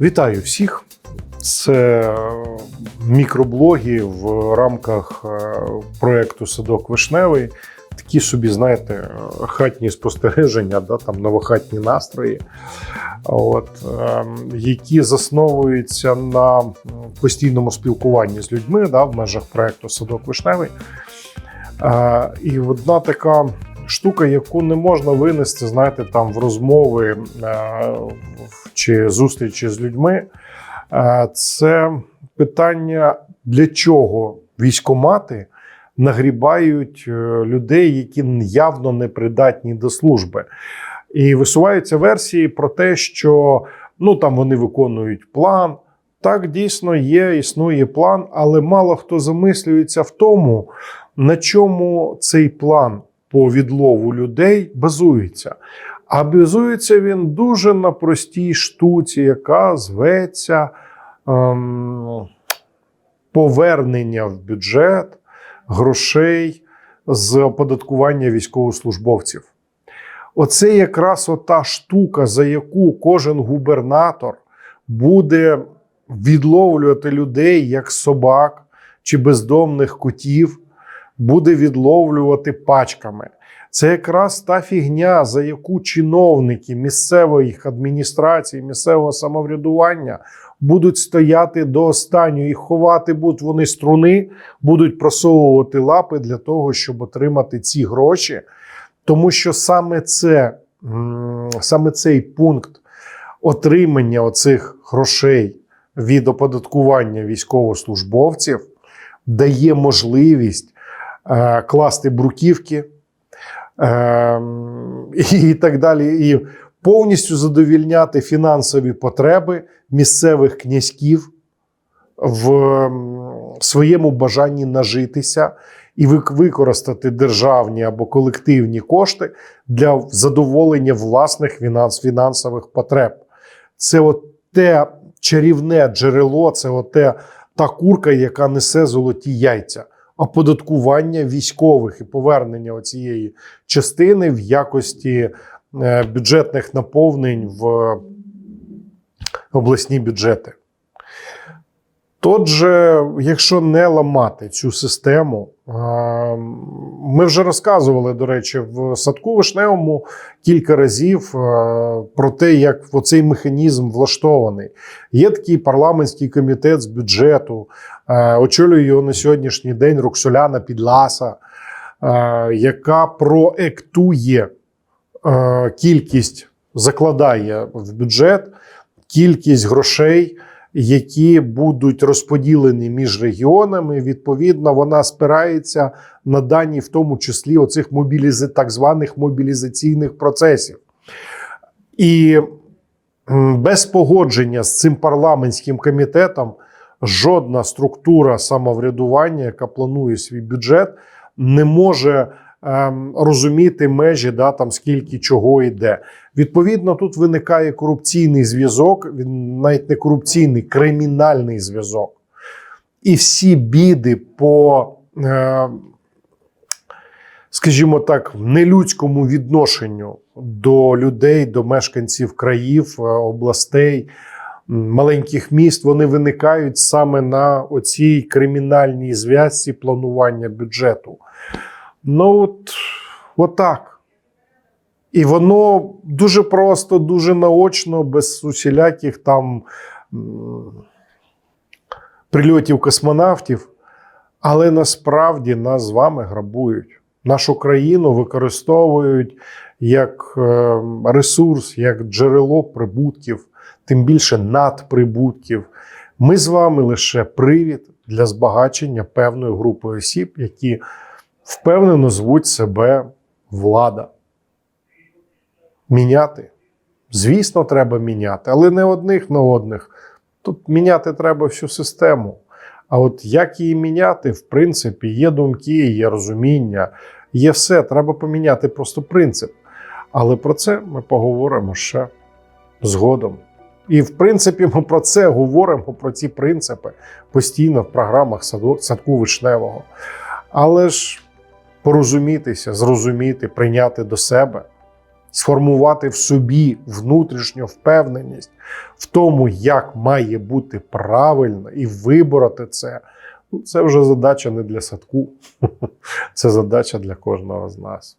Вітаю всіх! Це мікроблоги в рамках е, проєкту Садок Вишневий. Такі собі, знаєте, хатні спостереження, да, там новохатні настрої, от, е, які засновуються на постійному спілкуванні з людьми да, в межах проєкту Садок Вишневий. Е, і одна така штука, яку не можна винести, знаєте, там в розмови е, чи зустрічі з людьми, е, це питання, для чого військомати нагрібають е, людей, які явно не придатні до служби. І висуваються версії про те, що ну там вони виконують план. Так, дійсно є, існує план, але мало хто замислюється в тому, на чому цей план по відлову людей базується. А базується він дуже на простій штуці, яка зветься ем, повернення в бюджет грошей з оподаткування військовослужбовців. Оце якраз ота штука, за яку кожен губернатор буде відловлювати людей як собак чи бездомних котів, буде відловлювати пачками. Це якраз та фігня, за яку чиновники місцевих адміністрацій, місцевого самоврядування будуть стояти до останнього і ховати будуть вони струни, будуть просовувати лапи для того, щоб отримати ці гроші. Тому що саме це, саме цей пункт отримання оцих грошей від оподаткування військовослужбовців дає можливість класти бруківки е, і так далі, і повністю задовільняти фінансові потреби місцевих князьків в своєму бажанні нажитися і використати державні або колективні кошти для задоволення власних фінанс, фінансових потреб. Це от те чарівне джерело, це от те, та курка, яка несе золоті яйця. Оподаткування військових і повернення цієї частини в якості е, бюджетних наповнень в обласні бюджети. Отже, якщо не ламати цю систему, ми вже розказували, до речі, в садку вишневому кілька разів про те, як цей механізм влаштований. Є такий парламентський комітет з бюджету, очолює його на сьогоднішній день Роксоляна Підласа, яка проектує кількість, закладає в бюджет кількість грошей які будуть розподілені між регіонами. Відповідно, вона спирається на дані, в тому числі оцих мобілізи, так званих мобілізаційних процесів. І без погодження з цим парламентським комітетом жодна структура самоврядування, яка планує свій бюджет, не може розуміти межі, да, там скільки чого йде. Відповідно, тут виникає корупційний зв'язок, він навіть не корупційний, кримінальний зв'язок. І всі біди по, е, скажімо так, нелюдському відношенню до людей, до мешканців країв, е, областей, маленьких міст, вони виникають саме на оцій кримінальній зв'язці планування бюджету. Ну, от, отак. І воно дуже просто, дуже наочно, без усіляких там прильотів космонавтів. Але насправді нас з вами грабують. Нашу країну використовують як е, ресурс, як джерело прибутків, тим більше надприбутків. Ми з вами лише привід для збагачення певної групи осіб, які впевнено звуть себе влада. Міняти. Звісно, треба міняти, але не одних на одних. Тут міняти треба всю систему. А от як її міняти, в принципі, є думки, є розуміння, є все. Треба поміняти просто принцип. Але про це ми поговоримо ще згодом. І, в принципі, ми про це говоримо, про ці принципи постійно в програмах садку вишневого. Але ж порозумітися, зрозуміти, прийняти до себе, сформувати в собі внутрішню впевненість, В тому, як має бути правильно і вибороти це, ну, це вже задача не для садку, це задача для кожного з нас.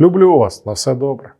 Люблю вас, на все добре.